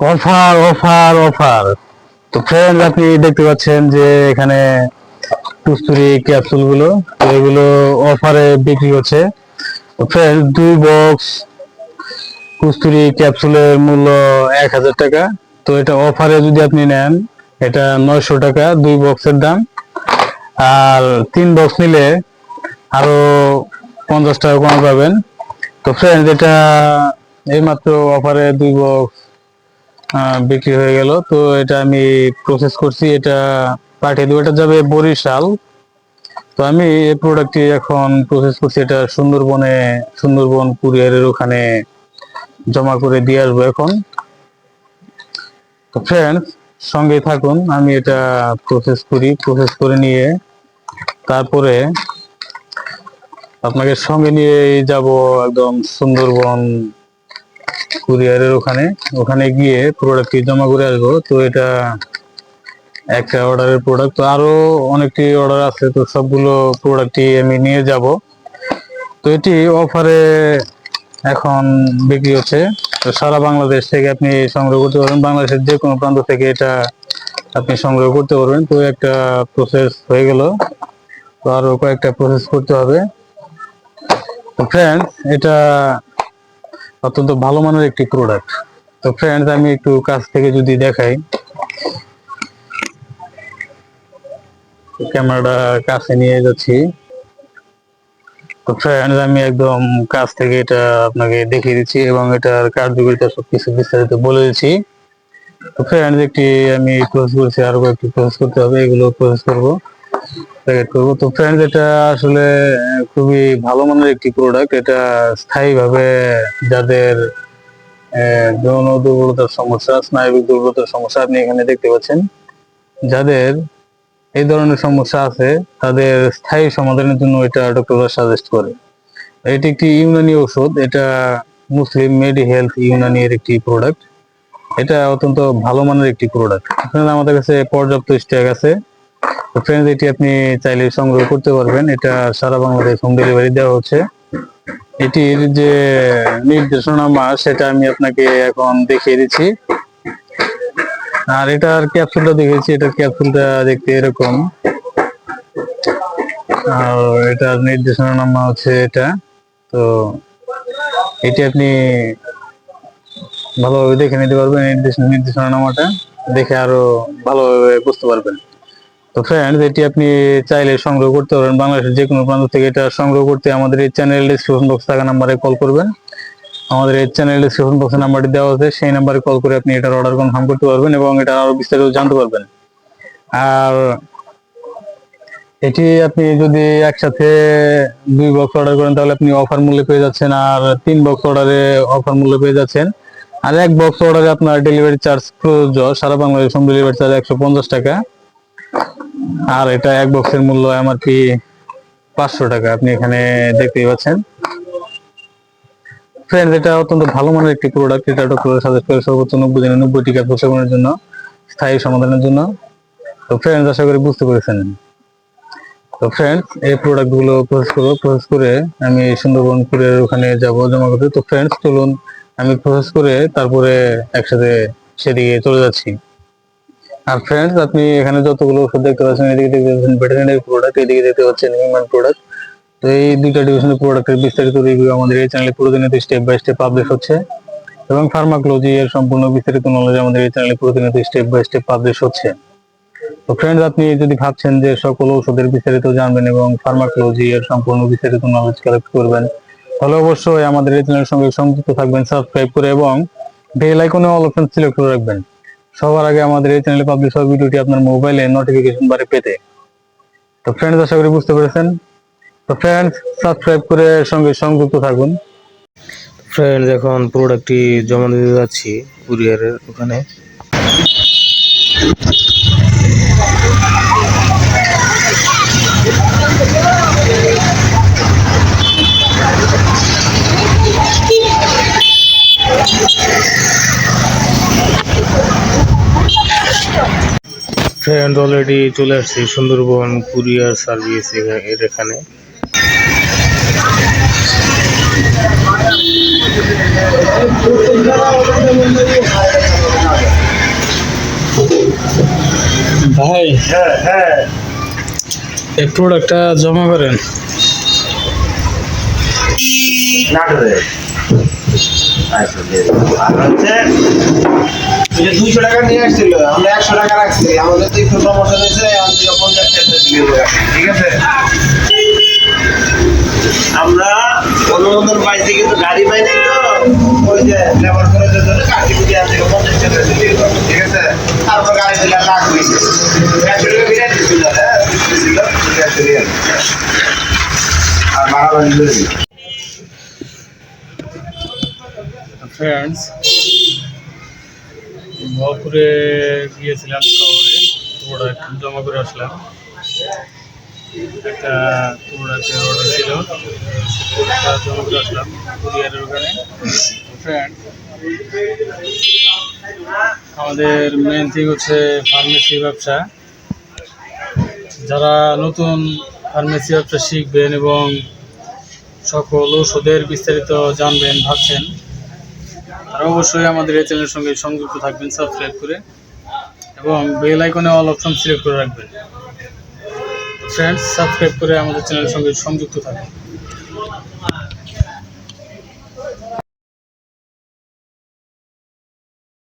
Offer offer offer. তো friend আপনি দেখতে পাচ্ছেন যে এখানে কুস্তুরি ক্যাপসুলগুলো এগুলো অফারে বিক্রি হচ্ছে। ফ্রেন্ড দুই বক্স কুস্তুরি ক্যাপসুলের মূল্য এক হাজার টাকা। তো এটা অফারে যদি আপনি নেন, এটা নয়শো টাকা, দুই বক্সের দাম। আর তিন বক্স নিলে আরও পঞ্চাশ টাকা কম পাবেন। তো ফ্রেন্ড এটা এইমাত্র অফারে দুই বক্স বিক্রি হয়ে গেল। তো এটা আমি প্রসেস করছি। এটা পাঠিয়ে দেবো। এটা যাবে বরিশাল। তো আমি এই প্রোডাক্টটি এখন প্রসেস করছি। এটা সুন্দরবনে, সুন্দরবন কুরিয়ারের ওখানে জমা করে দিয়ে আসব এখন। তো ফ্রেন্ডস সঙ্গে থাকুন। আমি এটা প্রসেস করি। প্রসেস করে নিয়ে তারপরে আপনাকে সঙ্গে নিয়ে যাব একদম সুন্দরবন কুরিয়ারের ওখানে। ওখানে গিয়ে প্রোডাক্টটি জমা করে আসব। তো এটা একটা অর্ডারের প্রোডাক্ট তো আরও অনেকটি অর্ডার আছে। তো সবগুলো প্রোডাক্টই আমি নিয়ে যাব। তো এটি অফারে এখন বিক্রি হচ্ছে। তো সারা বাংলাদেশ থেকে আপনি সংগ্রহ করতে পারবেন। বাংলাদেশের যে কোনো প্রান্ত থেকে এটা আপনি সংগ্রহ করতে পারবেন। তো একটা প্রসেস হয়ে গেল। তো আরও কয়েকটা প্রসেস করতে হবে। তো ফ্রেন্ড এটা অত্যন্ত ভালো মানের একটি প্রোডাক্ট তো ফ্রেন্ডস আমি একটু কাছ থেকে যদি দেখাই। ক্যামেরাটা কাছে নিয়ে যাচ্ছি। তো ফ্রেন্ডস আমি একদম কাছ থেকে এটা আপনাকে দেখিয়ে দিচ্ছি এবং এটার কার্যকারিতা সবকিছু বিস্তারিত বলে দিচ্ছি। তো ফ্রেন্ডস একটি আমি প্রসেস করছি, আরও কয়েকটি প্রসেস করতে হবে, এগুলো প্রসেস করব। প্যাকেট করব। তো ফ্রেন্ডস এটা আসলে খুবই ভালো মানের একটি প্রোডাক্ট এটা স্থায়ীভাবে যাদের যৌন দুর্বলতার সমস্যা, স্নায়বিক দুর্বলতার সমস্যা আপনি এখানে দেখতে পাচ্ছেন, যাদের এই ধরনের সমস্যা আছে, তাদের স্থায়ী সমাধানের জন্য এটা ডক্টররা সাজেস্ট করে। এটি একটি ইউনানি ওষুধ এটা মুসলিম মেডি হেলথ ইউনানি এর একটি প্রোডাক্ট এটা অত্যন্ত ভালো মানের একটি প্রোডাক্ট এখানে আমাদের কাছে পর্যাপ্ত স্টক আছে। ফ্রেন্ডস এটি আপনি চাইলে সংগ্রহ করতে পারবেন। এটা সারা বাংলাদেশ হোম ডেলিভারি দেওয়া হচ্ছে। এটির যে নির্দেশনামা সেটা আমি আপনাকে এখন দেখিয়ে দিচ্ছি। আর এটার ক্যাপসুলটা দেখেছি, এটার ক্যাপসুলটা দেখতে এরকম। আর এটার নির্দেশনামা হচ্ছে এটা। তো এটি আপনি ভালোভাবে দেখে নিতে পারবেন নির্দেশ নির্দেশনামাটা দেখে আরও ভালোভাবে বুঝতে পারবেন। তো ফ্রেন্ডস এটি আপনি চাইলে সংগ্রহ করতে পারবেন বাংলাদেশের যে কোনো প্রান্ত থেকে এটা সংগ্রহ করতে আমাদের এই চ্যানেল ডিসক্রিপশন বক্স থাকা নাম্বারে কল করবেন। আমাদের এই চ্যানেল ডিসক্রিপশন বক্সে নাম্বারটি দেওয়া আছে, সেই নাম্বারে কল করে আপনি এটার অর্ডার কনফার্ম করতে পারবেন এবং এটা আরও বিস্তারিত জানতে পারবেন। আর এটি আপনি যদি একসাথে দুই বক্স অর্ডার করেন, তাহলে আপনি অফার মূল্যে পেয়ে যাচ্ছেন আর তিন বক্স অর্ডারে অফার মূল্যে পেয়ে যাচ্ছেন। আর এক বক্স অর্ডারে আপনার ডেলিভারি চার্জ প্রযোজ্য। সারা বাংলাদেশ হোম ডেলিভারি চার্জ একশো পঞ্চাশ টাকা। আর এটা এক বক্সের মূল্য এমআরপি পাঁচশো টাকা। আপনি এখানে দেখতেই পাচ্ছেন। ফ্রেন্ড এটা অত্যন্ত ভালো মানের একটি প্রোডাক্ট এটা ডক্টর সাজেস্ট করে সর্বোচ্চ নব্বই দিনে নব্বই টিকা প্রসেবনের জন্য, স্থায়ী সমাধানের জন্য। তো ফ্রেন্ডস আশা করি বুঝতে পেরেছেন। তো ফ্রেন্ডস এই প্রোডাক্টগুলো প্রসেস করব প্রসেস করে আমি সুন্দরবন কুরিয়ার ওখানে যাব জমা করতে। তো ফ্রেন্ডস চলুন, আমি প্রসেস করে তারপরে একসাথে সেদিকে চলে যাচ্ছি। আর ফ্রেন্ডস আপনি এখানে যতগুলো ওষুধ দেখতে পাচ্ছেন, এদিকে দেখতে পাচ্ছেন ভেটেরিনারি প্রোডাক্ট এদিকে দেখতে পাচ্ছেন হিউম্যান প্রোডাক্ট তো এই দুইটা ডিভিশনের প্রোডাক্টের বিস্তারিত রিভিউ আমাদের এই চ্যানেলে প্রতিনিয়ত স্টেপ বাই স্টেপ পাবলিশ হচ্ছে। এবং ফার্মাকোলজি এর সম্পূর্ণ বিস্তারিত নলেজ আমাদের এই চ্যানেলে প্রতিনিয়ত স্টেপ বাই স্টেপ পাবলিশ হচ্ছে। তো ফ্রেন্ডস আপনি যদি ভাবছেন যে সকল ওষুধের বিস্তারিত জানবেন এবং ফার্মাকোলজি এর সম্পূর্ণ বিস্তারিত নলেজ কালেক্ট করবেন, তাহলে অবশ্যই আমাদের এই চ্যানেলের সঙ্গে সংযুক্ত থাকবেন সাবস্ক্রাইব করে এবং বেল আইকনে অল অপশন সিলেক্ট করে রাখবেন। সবার আগে আমাদের এই চ্যানেলে পাবলিশ হওয়া ভিডিওটি আপনার মোবাইলে নোটিফিকেশন বারে পেতে। তো ফ্রেন্ডস আশা করি বুঝতে পেরেছেন। তো ফ্রেন্ডস সাবস্ক্রাইব করে সঙ্গে সংযুক্ত থাকুন। ফ্রেন্ডস এখন প্রোডাক্টটি জমা দিতে যাচ্ছি কুরিয়ারের ওখানে। ফ্রেন্ড অলরেডি চলে আসছি সুন্দরবন কুরিয়ার সার্ভিস এর এখানে। ভাই এই প্রোডাক্টটা জমা করেন। দুইশো টাকা নিয়ে আসছিল, আমরা একশো টাকা রাখছি। আমাদের তো একটু প্রমোশন হয়েছে পঞ্চাশ টাকা ঠিক আছে? আমরা অনুমোদন পাইছি কিন্তু গাড়ি পাই নাই তো, ওই যে পঞ্চাশ ঠিক আছে? তারপর গাড়ি দিলে লাখ হয়েছে। হ্যাঁ? আর ভরপুরে গিয়েছিলাম শহরে প্রোডাক্ট জমা করে আসলাম। একটা প্রোডাক্টের অর্ডার ছিল জমা করে আসলাম কুরিয়ারের ওখানে। ফ্রেন্ড আমাদের মেন থিং হচ্ছে ফার্মেসি ব্যবসা। যারা নতুন ফার্মেসি ব্যবসা শিখবেন এবং সকল ওষুধের বিস্তারিত জানবেন, ভাবছেন তারা অবশ্যই আমাদের এই চ্যানেলের সঙ্গে সংযুক্ত থাকবেন সাবস্ক্রাইব করে এবং বেল আইকনে অল অপশন সিলেক্ট করে রাখবেন। ফ্রেন্ডস সাবস্ক্রাইব করে আমাদের চ্যানেলের সঙ্গে সংযুক্ত থাকবেন